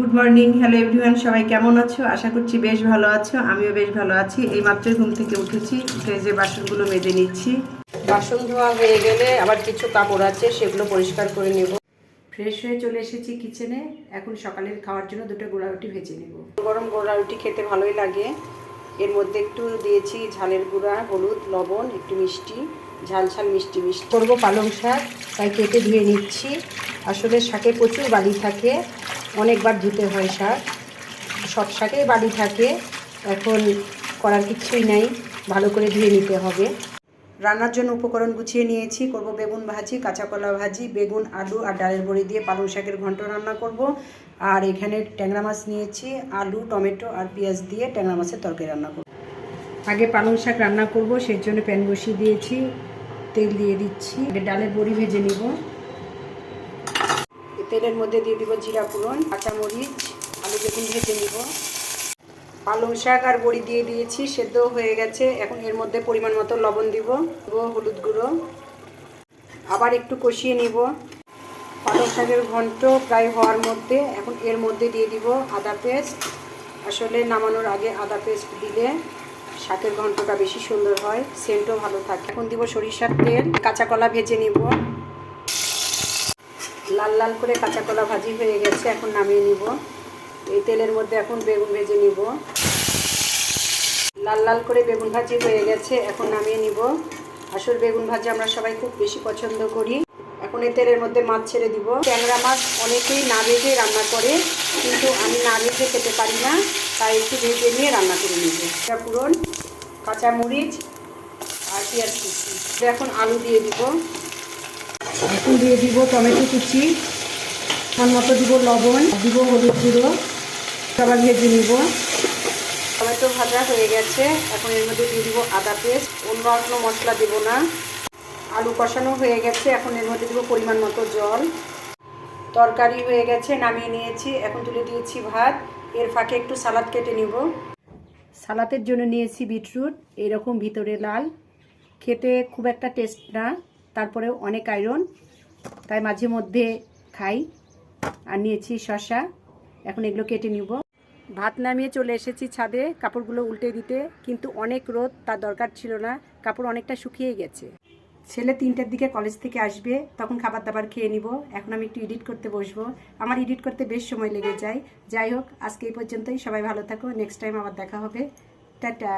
Good morning hello everyone সবাই কেমন আছো? আশা করছি বেশ ভালো আছো আমিও বেশ ভালো আছি। এই মাত্রই ঘুম থেকে উঠেছি উঠে যে বাসনগুলো মেজে নিচ্ছি। বাসন ধোয়া হয়ে গেলে আবার কিছু কাপড় আছে সেগুলো পরিষ্কার করে নেব। ফ্রেশ হয়ে চলে এসেছি কিচেনে এখন সকালের খাওয়ার জন্য দুটো গোড়া রুটি ভেজে নেব। গরম গোড়া রুটি খেতে ভালোই লাগে। এর মধ্যে একটু দিয়েছি ঝালের গুঁড়া হলুদ লবণ একটু মিষ্টি ঝাল ঝাল মিষ্টি মিষ্টি। করব পালং শাক তাই কেটে ধুয়ে নিচ্ছি। আসলে শাকে প্রচুর বালি থাকে অনেকবার ধুতে হয় শাক সব শাকেই বাড়ি থাকে। এখন করার কিছুই নাই। ভালো করে ধুয়ে নিতে হবে। রান্নার জন্য উপকরণ গুছিয়ে নিয়েছি। করব বেগুন ভাজি কাঁচা কলা ভাজি, বেগুন, আলু আর ডালের বড়ি দিয়ে পালং শাকের ঘন্ট রান্না করব। আর এখানে ট্যাংরা মাছ নিয়েছি, আলু, টমেটো আর পেঁয়াজ দিয়ে ট্যাংরা মাছের তরকারি রান্না করব। আগে পালং শাক রান্না করব, সেই জন্য প্যান বসিয়ে দিয়েছি। তেল দিয়ে দিচ্ছি। ডালের বড়ি ভেজে নিব। তেলের মধ্যে দিয়ে দিব জিরা ফোড়ন, কাঁচামরিচ, আলু বেগুন ভেজে নিব। পালং শাক আর বড়ি দিয়ে দিয়েছি সেদ্ধ হয়ে গেছে। এখন এর মধ্যে পরিমাণ মতো লবণ দিব দিব হলুদ গুঁড়ো। আবার একটু কষিয়ে নিব। পালং শাকের ঘন্ট প্রায় হওয়ার মধ্যে, এখন এর মধ্যে দিয়ে দিব আদা পেস্ট। আসলে নামানোর আগে আদা পেস্ট দিলে শাকের ঘন্টটা বেশি সুন্দর হয়, সেন্টও ভালো থাকে। এখন দিব সরিষার তেল, কাঁচা কলা ভেজে নিব। লাল লাল করে কাঁচা কলা ভাজি হয়ে গেছে, এখন নামিয়ে নিব। এই তেলের মধ্যে এখন বেগুন ভেজে নিব। লাল লাল করে বেগুন ভাজি হয়ে গেছে, এখন নামিয়ে নিব। আসল বেগুন ভাজি আমরা সবাই খুব বেশি পছন্দ করি। এখন এই তেলের মধ্যে মাছ ছেড়ে দিব। ট্যাংরা মাছ অনেকেই না ভেজে রান্না করে, কিন্তু আমি না ভেজে খেতে পারি না, তাই একটু ভেজে নিয়ে রান্না করে নিব। এটা পুরন কাঁচামরিচ আর পেঁয়াজ কুচি। এখন আলু দিয়ে দিব। এখন দিয়ে দিব টমেটো কুচি মন মতো দিব লবণ, দিব হলুদ গুঁড়ো সবার ভেজে নিব। টমেটো ভাজা হয়ে গেছে, এখন এর মধ্যে দিয়ে দিব আদা পেস্ট। অন্য কোনো মশলা দেব না। আলু কষানো হয়ে গেছে, এখন এর মধ্যে দিব পরিমাণ মতো জল। তরকারি হয়ে গেছে, নামিয়ে নিয়েছি। এখন তুলে দিয়েছি ভাত। এর ফাঁকে একটু সালাদ কেটে নিব। সালাতের জন্য নিয়েছি বিটরুট, এরকম ভিতরে লাল। খেতে খুব একটা টেস্ট না। তারপরেও অনেক আয়রন, তাই মাঝে মধ্যে খাই। আর নিয়েছি শশা এখন এগুলো কেটে নিব। ভাত নামিয়ে চলে এসেছি ছাদে, কাপড়গুলো উল্টে দিতে, কিন্তু অনেক রোদ, তার দরকার ছিল না, কাপড় অনেকটা শুকিয়ে গেছে। ছেলে তিনটের দিকে কলেজ থেকে আসবে, তখন খাবার দাবার খেয়ে নিব। এখন আমি একটু এডিট করতে বসবো। আমার এডিট করতে বেশ সময় লেগে যায়। যাই হোক, আজকে এই পর্যন্তই। সবাই ভালো থাকো। নেক্সট টাইম আবার দেখা হবে। টাটা!